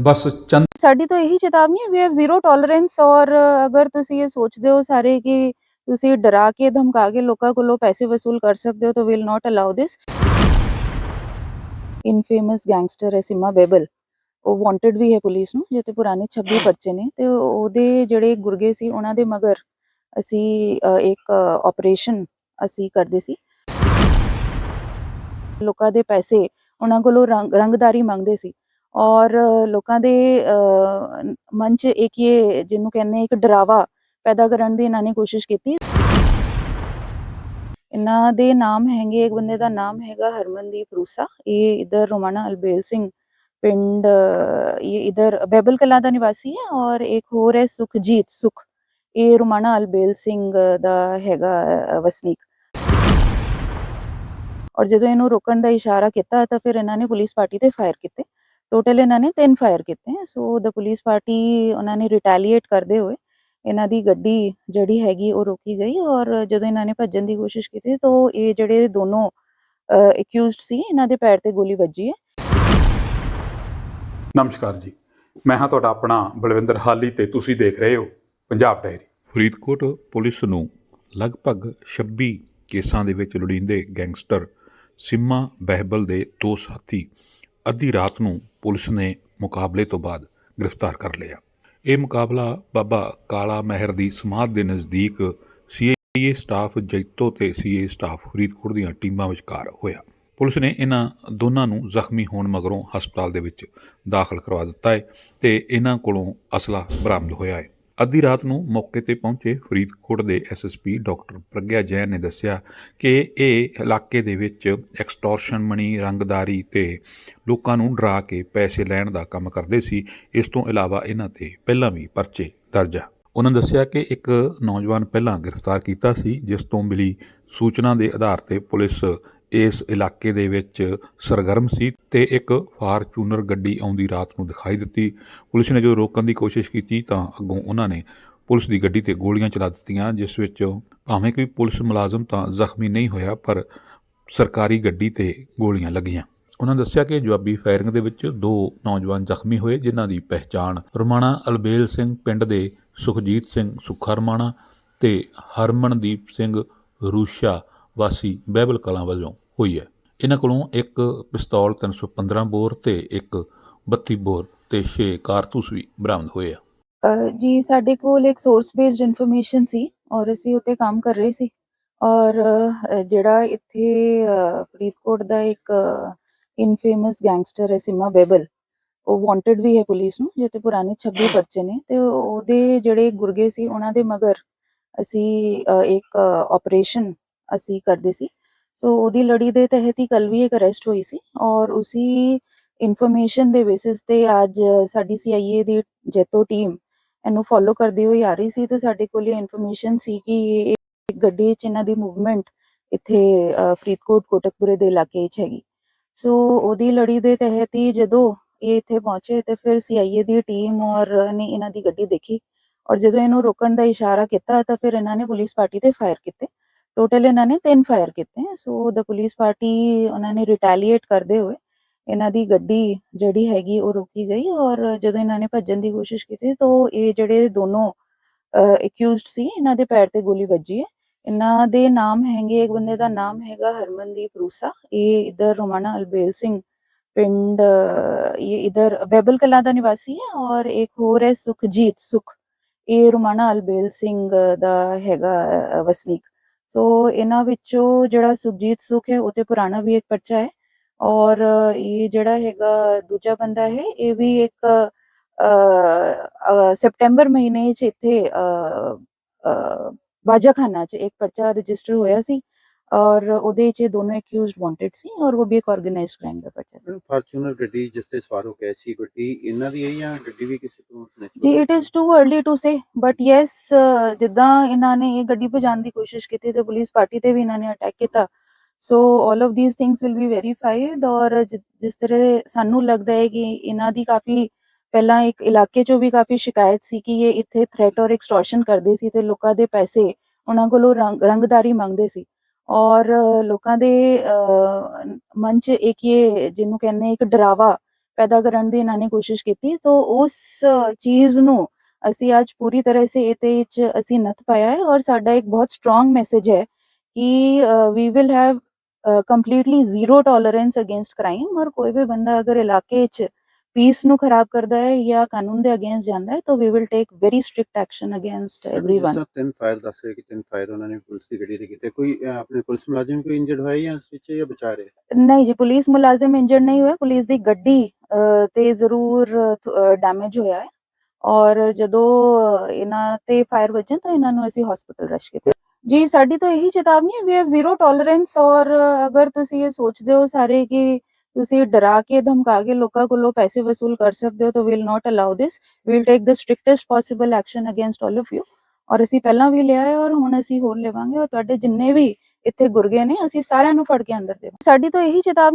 ਬਸ ਚੰਦ ਸਾਡੀ ਤਾਂ ਇਹੀ ਚੇਤਾਵਨੀ ਹੈ ਵੀ ਹੈਵ ਜ਼ੀਰੋ ਟੋਲਰੈਂਸ ਔਰ ਅਗਰ ਤੁਸੀਂ ਇਹ ਸੋਚਦੇ ਹੋ ਸਾਰੇ ਕਿ ਤੁਸੀਂ ਡਰਾ ਕੇ, ਧਮਕਾ ਕੇ ਲੋਕਾਂ ਕੋਲੋਂ ਪੈਸੇ ਵਸੂਲ ਕਰ ਸਕਦੇ ਹੋ, ਤਾਂ will not allow this infamous gangster ਹੈ ਸਿਮਾ ਬੇਬਲ। ਉਹ ਵਾਂਟਡ ਵੀ ਹੈ ਪੁਲਿਸ ਨੂੰ ਜਿਹਤੇ ਪੁਰਾਣੇ 26 ਬੱਚੇ ਨੇ ਤੇ ਉਹਦੇ ਜਿਹੜੇ ਗੁਰਗੇ ਸੀ, ਉਹਨਾਂ ਦੇ ਮਗਰ ਅਸੀਂ ਇੱਕ ਆਪਰੇਸ਼ਨ ਅਸੀਂ ਕਰਦੇ ਸੀ। ਲੋਕਾਂ ਦੇ ਪੈਸੇ ਉਹਨਾਂ ਕੋਲੋਂ ਰੰਗਦਾਰੀ ਮੰਗਦੇ ਸੀ। ਔਰ ਲੋਕਾਂ ਦੇ ਅ, ਮਨ 'ਚ ਇੱਕ ਇਹ ਜਿਹਨੂੰ ਕਹਿੰਦੇ ਇੱਕ ਡਰਾਵਾ ਪੈਦਾ ਕਰਨ ਦੀ ਇਹਨਾਂ ਨੇ ਕੋਸ਼ਿਸ਼ ਕੀਤੀ। ਇਹਨਾਂ ਦੇ ਨਾਮ ਹੈਗੇ ਇੱਕ ਬੰਦੇ ਦਾ ਨਾਮ ਹੈਗਾ ਹਰਮਨਦੀਪ ਰੂਸਾ। ਇਹ ਇਧਰ ਰੋਮਾਣਾ ਅਲਬੇਲ ਸਿੰਘ ਪਿੰਡ ਇਹ ਇਧਰ ਬੈਬਲ ਕਲਾਂ ਦਾ ਨਿਵਾਸੀ ਹੈ ਔਰ ਇੱਕ ਹੋਰ ਹੈ ਸੁਖਜੀਤ ਸੁਖ। ਇਹ ਰੋਮਾਣਾ ਅਲਬੇਲ ਸਿੰਘ ਦਾ ਹੈਗਾ ਵਸਨੀਕ। ਔਰ ਜਦੋਂ ਇਹਨੂੰ ਰੋਕਣ ਦਾ ਇਸ਼ਾਰਾ ਕੀਤਾ ਤਾਂ ਫਿਰ ਇਹਨਾਂ ਨੇ ਪੁਲਿਸ ਪਾਰਟੀ ਤੇ ਫਾਇਰ ਕੀਤੇ। ਟੋਟਲ ਇਹਨਾਂ ਨੇ ਤਿੰਨ ਫਾਇਰ ਕੀਤੇ ਸੋ ਦ ਪੁਲਿਸ ਪਾਰਟੀ ਉਹਨਾਂ ਨੇ ਰਿਟੈਲੀਏਟ ਕਰਦੇ ਹੋਏ ਇਹਨਾਂ ਦੀ ਗੱਡੀ ਜਿਹੜੀ ਹੈਗੀ ਉਹ ਰੋਕੀ ਗਈ ਔਰ ਜਦੋਂ ਇਹਨਾਂ ਨੇ ਭੱਜਣ ਦੀ ਕੋਸ਼ਿਸ਼ ਕੀਤੀ ਤਾਂ ਇਹ ਜਿਹੜੇ ਦੋਨੋਂ ਅਕਿਊਜ਼ਡ ਸੀ ਇਹਨਾਂ ਦੇ ਪੈਰ ਤੇ ਗੋਲੀ ਵੱਜੀ ਹੈ। ਨਮਸਕਾਰ ਜੀ। ਮੈਂ ਹਾਂ ਤੁਹਾਡਾ ਆਪਣਾ ਬਲਵਿੰਦਰ ਹਾਲੀ ਤੇ ਤੁਸੀਂ ਦੇਖ ਰਹੇ ਹੋ ਪੰਜਾਬ ਡਾਇਰੀ। ਫਰੀਦਕੋਟ ਪੁਲਿਸ ਨੂੰ ਲਗਭਗ 26 ਕੇਸਾਂ ਦੇ ਵਿੱਚ ਲੋੜੀਂਦੇ ਗੈਂਗਸਟਰ ਸਿੰਮਾ ਬਹਿਬਲ ਦੇ ਦੋ ਸਾਥੀ ਅੱਧੀ ਰਾਤ ਨੂੰ ਪੁਲਿਸ ਨੇ ਮੁਕਾਬਲੇ ਤੋਂ ਬਾਅਦ ਗ੍ਰਿਫਤਾਰ ਕਰ ਲਿਆ। ਇਹ ਮੁਕਾਬਲਾ ਬਾਬਾ ਕਾਲਾ ਮਹਿਰ ਦੀ ਸਮਾਧ ਦੇ ਨਜ਼ਦੀਕ ਸੀਏ ਸਟਾਫ ਜੈਤੋ ਤੇ ਸੀਏ ਸਟਾਫ ਫਰੀਦਕੋਟ ਦੀਆਂ ਟੀਮਾਂ ਵਿਚਕਾਰ ਹੋਇਆ। ਪੁਲਿਸ ਨੇ ਇਹਨਾਂ ਦੋਨਾਂ ਨੂੰ ਜ਼ਖਮੀ ਹੋਣ ਮਗਰੋਂ ਹਸਪਤਾਲ ਦੇ ਵਿੱਚ ਦਾਖਲ ਕਰਵਾ ਦਿੱਤਾ ਹੈ ਤੇ ਇਹਨਾਂ ਕੋਲੋਂ ਅਸਲਾ ਬਰਾਮਦ ਹੋਇਆ ਹੈ। ਅੱਧੀ ਰਾਤ ਨੂੰ ਮੌਕੇ ਤੇ ਪਹੁੰਚੇ ਫਰੀਦਕੋਟ ਦੇ ਐਸਐਸਪੀ ਡਾਕਟਰ ਪ੍ਰਗਿਆ ਜੈਨ ਨੇ ਦੱਸਿਆ ਕਿ ਇਹ ਇਲਾਕੇ ਦੇ ਵਿੱਚ ਐਕਸਟੋਰਸ਼ਨ ਮਣੀ ਰੰਗਦਾਰੀ ਤੇ ਲੋਕਾਂ ਨੂੰ ਡਰਾ ਕੇ ਪੈਸੇ ਲੈਣ ਦਾ ਕੰਮ ਕਰਦੇ ਸੀ। ਇਸ ਤੋਂ ਇਲਾਵਾ ਇਹਨਾਂ ਤੇ ਪਹਿਲਾਂ ਵੀ ਪਰਚੇ ਦਰਜ ਆ। ਉਹਨਾਂ ਦੱਸਿਆ ਕਿ ਇੱਕ ਨੌਜਵਾਨ ਪਹਿਲਾਂ ਗ੍ਰਿਫਤਾਰ ਕੀਤਾ ਸੀ, ਜਿਸ ਤੋਂ ਮਿਲੀ ਸੂਚਨਾ ਦੇ ਆਧਾਰ ਤੇ ਪੁਲਿਸ ਇਸ ਇਲਾਕੇ ਦੇ ਵਿੱਚ ਸਰਗਰਮ ਸੀ ਤੇ ਇੱਕ ਫਾਰਚੂਨਰ ਗੱਡੀ ਆਉਂਦੀ ਰਾਤ ਨੂੰ ਦਿਖਾਈ ਦਿੱਤੀ। ਪੁਲਿਸ ਨੇ ਜਦੋਂ ਰੋਕਣ ਦੀ ਕੋਸ਼ਿਸ਼ ਕੀਤੀ ਤਾਂ ਅੱਗੋਂ ਉਹਨਾਂ ਨੇ ਪੁਲਿਸ ਦੀ ਗੱਡੀ ਤੇ ਗੋਲੀਆਂ ਚਲਾ ਦਿੱਤੀਆਂ, ਜਿਸ ਵਿੱਚ ਭਾਵੇਂ ਕੋਈ ਪੁਲਿਸ ਮੁਲਾਜ਼ਮ ਤਾਂ ਜ਼ਖਮੀ ਨਹੀਂ ਹੋਇਆ, ਪਰ ਸਰਕਾਰੀ ਗੱਡੀ ਤੇ ਗੋਲੀਆਂ ਲੱਗੀਆਂ। ਉਹਨਾਂ ਦੱਸਿਆ ਕਿ ਜਵਾਬੀ ਫਾਇਰਿੰਗ ਦੇ ਵਿੱਚ ਦੋ ਨੌਜਵਾਨ ਜ਼ਖਮੀ ਹੋਏ, ਜਿਨ੍ਹਾਂ ਦੀ ਪਹਿਚਾਣ ਰਮਾਣਾ ਅਲਬੇਲ ਸਿੰਘ ਪਿੰਡ ਦੇ ਸੁਖਜੀਤ ਸਿੰਘ ਸੁੱਖਾ ਰਮਾਣਾ ਤੇ ਹਰਮਨਦੀਪ ਸਿੰਘ ਰੂਸ਼ਾ ਵਾਸੀ ਬਹਿਬਲ ਕਲਾਂ ਵੱਲੋਂ ਹੋਈ ਹੈ। ਇਹਨਾਂ ਕੋਲੋਂ ਇੱਕ ਪਿਸਤੌਲ 315 ਬੋਰ ਤੇ ਇੱਕ 32 ਬੋਰ ਤੇ 6 ਕਾਰਤੂਸ ਵੀ ਬਰਾਮਦ ਹੋਏ ਆ। ਜੀ, ਸਾਡੇ ਕੋਲ ਇੱਕ ਸੋਰਸ ਬੇਸਡ ਇਨਫੋਰਮੇਸ਼ਨ ਸੀ ਔਰ ਅਸੀਂ ਉੱਤੇ ਕੰਮ ਕਰ ਰਹੇ ਸੀ। ਔਰ ਜਿਹੜਾ ਇੱਥੇ ਫਰੀਦਕੋਟ ਦਾ ਇੱਕ ਇਨਫੇਮਸ ਗੈਂਗਸਟਰ ਹੈ ਸਿਮਾ ਬੇਬਲ ਉਹ ਵਾਂਟਡ ਵੀ ਹੈ ਪੁਲਿਸ ਨੂੰ ਜਿਹਤੇ ਪੁਰਾਣੇ 26 ਬੱਚੇ ਨੇ ਤੇ ਉਹਦੇ ਜਿਹੜੇ ਗੁਰਗੇ ਸੀ, ਉਹਨਾਂ ਦੇ ਮਗਰ ਅਸੀਂ ਇੱਕ ਆਪਰੇਸ਼ਨ ਅਸੀਂ ਕਰਦੇ ਸੀ। ਸੋ ਉਹਦੀ ਲੜੀ ਦੇ ਤਹਿਤ ਹੀ ਕੱਲ ਵੀ ਇੱਕ ਅਰੈਸਟ ਹੋਈ ਸੀ ਔਰ ਉਸੀ ਇਨਫੋਰਮੇਸ਼ਨ ਦੇ ਬੇਸਿਸ ਤੇ ਅੱਜ ਸਾਡੀ ਸੀਆਈਏ ਦੀ ਜੈਤੋ ਟੀਮ ਇਹਨੂੰ ਫੋਲੋ ਕਰਦੀ ਹੋਈ ਆ ਰਹੀ ਸੀ ਤੇ ਸਾਡੇ ਕੋਲ ਇਹ ਇਨਫੋਰਮੇਸ਼ਨ ਸੀ ਕਿ ਇਹ ਗੱਡੀ 'ਚ ਇਹਨਾਂ ਦੀ ਮੂਵਮੈਂਟ ਇੱਥੇ ਫਰੀਦਕੋਟ, ਕੋਟਕਪੁਰੇ ਦੇ ਇਲਾਕੇ 'ਚ ਹੈਗੀ। ਸੋ ਉਹਦੀ ਲੜੀ ਦੇ ਤਹਿਤ ਹੀ ਜਦੋਂ ਇਹ ਇੱਥੇ ਪਹੁੰਚੇ ਤੇ ਫਿਰ ਸੀਆਈਏ ਦੀ ਟੀਮ ਔਰ ਨੇ ਇਹਨਾਂ ਦੀ ਗੱਡੀ ਦੇਖੀ ਔਰ ਜਦੋਂ ਇਹਨੂੰ ਰੋਕਣ ਦਾ ਇਸ਼ਾਰਾ ਕੀਤਾ ਤਾਂ ਫਿਰ ਇਹਨਾਂ ਨੇ ਪੁਲਿਸ ਪਾਰਟੀ ਤੇ ਫਾਇਰ ਕੀਤੇ। ਟੋਟਲ ਇਹਨਾਂ ਨੇ ਤਿੰਨ ਫਾਇਰ ਕੀਤੇ ਸੋ ਦ ਪੁਲਿਸ ਪਾਰਟੀ ਉਹਨਾਂ ਨੇ ਰਿਟੈਲੀਏਟ ਕਰਦੇ ਹੋਏ ਇਹਨਾਂ ਦੀ ਗੱਡੀ ਜਿਹੜੀ ਹੈਗੀ ਉਹ ਰੋਕੀ ਗਈ ਔਰ ਜਦੋਂ ਇਹਨਾਂ ਨੇ ਭੱਜਣ ਦੀ ਕੋਸ਼ਿਸ਼ ਕੀਤੀ ਤਾਂ ਇਹ ਜਿਹੜੇ ਦੋਨੋਂ ਅਕਿਊਜ਼ਡ ਸੀ ਇਹਨਾਂ ਦੇ ਪੈਰ ਤੇ ਗੋਲੀ ਵੱਜੀ ਹੈ। ਇਹਨਾਂ ਦੇ ਨਾਮ ਹੈਗੇ ਇੱਕ ਬੰਦੇ ਦਾ ਨਾਮ ਹੈਗਾ ਹਰਮਨਦੀਪ ਰੂਸਾ। ਇਹ ਇਧਰ ਰੋਮਾਣਾ ਅਲਬੇਲ ਸਿੰਘ ਪਿੰਡ ਅ, ਇਹ ਇਧਰ ਬੈਬਲ ਕਲਾਂ ਦਾ ਨਿਵਾਸੀ ਹੈ ਔਰ ਇੱਕ ਹੋਰ ਹੈ ਸੁਖਜੀਤ ਸੁਖ। ਇਹ ਰੋਮਾਣਾ ਅਲਬੇਲ ਸਿੰਘ ਦਾ ਹੈਗਾ ਵਸਨੀਕ। ਸੋ ਇਹਨਾਂ ਵਿੱਚੋਂ ਜਿਹੜਾ ਸੁਖਜੀਤ ਸੁਖ ਹੈ ਉਹ ਤੇ ਪੁਰਾਣਾ ਵੀ ਇੱਕ ਪਰਚਾ ਹੈ ਔਰ ਇਹ ਜਿਹੜਾ ਹੈਗਾ ਦੂਜਾ ਬੰਦਾ ਹੈ, ਇਹ ਵੀ ਇੱਕ ਸੈਪਟੈਂਬਰ ਮਹੀਨੇ ਚ ਇੱਥੇ ਬਾਜਾਖਾਨਾ ਚ ਇੱਕ ਪਰਚਾ ਰਜਿਸਟਰ ਹੋਇਆ ਸੀ ਔਰ ਉਹਦੇ ਚ ਦੋਨੋਂ ਅਕਿਊਜ਼ਡ ਵਾਂਟਡ ਸੀ ਔਰ ਉਹ ਵੀ ਇੱਕ ਆਰਗੇਨਾਈਜ਼ਡ ਕ੍ਰਾਈਮ ਦਾ ਪਰਚਾ ਸੀ ਫਾਰਚੂਨਰ ਗੱਡੀ ਜਿਸ ਤੇ ਸਵਾਰ ਹੋ ਕੇ ਸੀ ਗੱਡੀ ਇਹਨਾਂ ਦੀ ਹੈ ਜਾਂ ਗੱਡੀ ਵੀ ਕਿਸੇ ਤੋਂ snatch ਜੀ? It is too early to say but yes ਜਿੱਦਾਂ ਇਹਨਾਂ ਨੇ ਇਹ ਗੱਡੀ ਭਜਾਉਣ ਦੀ ਕੋਸ਼ਿਸ਼ ਕੀਤੀ ਤੇ ਪੁਲਿਸ ਪਾਰਟੀ ਤੇ ਵੀ ਇਹਨਾਂ ਨੇ ਅਟੈਕ ਕੀਤਾ so all of these things will be verified ਔਰ ਜਿਸ ਤਰ੍ਹਾਂ ਸਾਨੂੰ ਲੱਗਦਾ ਹੈ ਕਿ ਇਹਨਾਂ ਦੀ ਕਾਫੀ ਪਹਿਲਾਂ ਇੱਕ ਇਲਾਕੇ 'ਚੋਂ ਵੀ ਕਾਫੀ ਸ਼ਿਕਾਇਤ ਸੀ ਕਿ ਇਹ ਇੱਥੇ ਥ੍ਰੈਟ ਔਰ ਐਕਸਟੋਰਸ਼ਨ ਕਰਦੇ ਸੀ ਤੇ ਲੋਕਾਂ ਦੇ ਪੈਸੇ ਉਹਨਾਂ ਕੋਲੋਂ ਰੰਗ ਰੰਗਦਾਰੀ ਮੰਗਦੇ ਸੀ ਔਰ ਲੋਕਾਂ ਦੇ ਮਨ 'ਚ ਇੱਕ ਇਹ ਜਿਹਨੂੰ ਕਹਿੰਦੇ ਇੱਕ ਡਰਾਵਾ ਪੈਦਾ ਕਰਨ ਦੀ ਇਹਨਾਂ ਨੇ ਕੋਸ਼ਿਸ਼ ਕੀਤੀ। ਸੋ ਉਸ ਚੀਜ਼ ਨੂੰ ਅਸੀਂ ਅੱਜ ਪੂਰੀ ਤਰ੍ਹਾਂ ਸੇ ਇਹਦੇ ਵਿੱਚ ਅਸੀਂ ਨੱਥ ਪਾਇਆ ਹੈ ਔਰ ਸਾਡਾ ਇੱਕ ਬਹੁਤ ਸਟਰੋਂਗ ਮੈਸੇਜ ਹੈ ਕਿ we will have completely zero tolerance against crime ਔਰ ਕੋਈ ਵੀ ਬੰਦਾ ਅਗਰ ਇਲਾਕੇ 'ਚ ਪੀਸ ਨੂੰ ਖਰਾਬ ਕਰਦਾ ਹੈ ਜਾਂ ਕਾਨੂੰਨ ਦੇ ਅਗੇਂਸਟ ਜਾਂਦਾ ਹੈ ਤਾਂ we will take very strict action against ਜਿਸ ਤਰ੍ਹਾਂ ਤਿੰਨ ਫਾਇਰ ਦੱਸੇ ਕਿ ਤਿੰਨ ਫਾਇਰ ਉਹਨਾਂ ਨੇ ਪੁਲਿਸ ਦੀ ਗੱਡੀ ਦੇ ਕੀਤੇ ਕੋਈ ਆਪਣੇ ਪੁਲਿਸ ਮੁਲਾਜ਼ਮ ਕੋਈ ਇੰਜਰਡ ਹੋਇਆ ਜਾਂ ਇਸ ਵਿੱਚ ਜਾਂ ਬਚਾ ਰਹੇ? ਨਹੀਂ ਜੀ ਪੁਲਿਸ ਮੁਲਾਜ਼ਮ ਇੰਜਰਡ ਨਹੀਂ ਹੋਏ ਪੁਲਿਸ ਦੀ ਗੱਡੀ ਤੇ ਜ਼ਰੂਰ ਡੈਮੇਜ ਹੋਇਆ ਹੈ। ਔਰ ਜਦੋਂ ਇਹਨਾਂ ਤੇ ਫਾਇਰ ਵੱਜਣ ਤਾਂ ਇਹਨਾਂ ਨੂੰ ਅਸੀਂ ਹਸਪੀਟਲ ਰਸ਼ ਕੀਤਾ। ਜੀ ਸਾਡੀ ਤਾਂ ਇਹੀ ਚੇਤਾਵਨੀ ਹੈ ਵੀ ਹੈਵ ਜ਼ੀਰੋ ਟੋਲਰੈਂਸ ਔਰ ਅਗਰ ਤੁਸੀਂ ਇਹ ਸੋਚਦੇ ਹੋ ਸਾਰੇ ਕਿ ਤੁਸੀਂ ਡਰਾ ਕੇ ਧਮਕਾ ਕੇ ਲੋਕਾਂ ਕੋਲੋਂ ਪੈਸੇ ਵਸੂਲ ਕਰ ਸਕਦੇ ਹੋ, ਤਾਂ will not allow this will take the strictest possible action against all of you ਔਰ ਅਸੀਂ ਪਹਿਲਾਂ ਵੀ ਲਿਆ ਹੈ ਔਰ ਹੁਣ ਅਸੀਂ ਹੋਰ ਲਵਾਂਗੇ। ਔਰ ਤੁਹਾਡੇ ਜਿੰਨੇ ਵੀ ਇੱਥੇ ਗੁਰਗੇ ਨੇ, ਅਸੀਂ ਸਾਰਿਆਂ ਨੂੰ ਫੜ ਕੇ ਅੰਦਰ ਦੇਵਾਂਗੇ। ਸਾਡੀ ਤਾਂ ਇਹੀ ਚੇਤਾਵਨੀ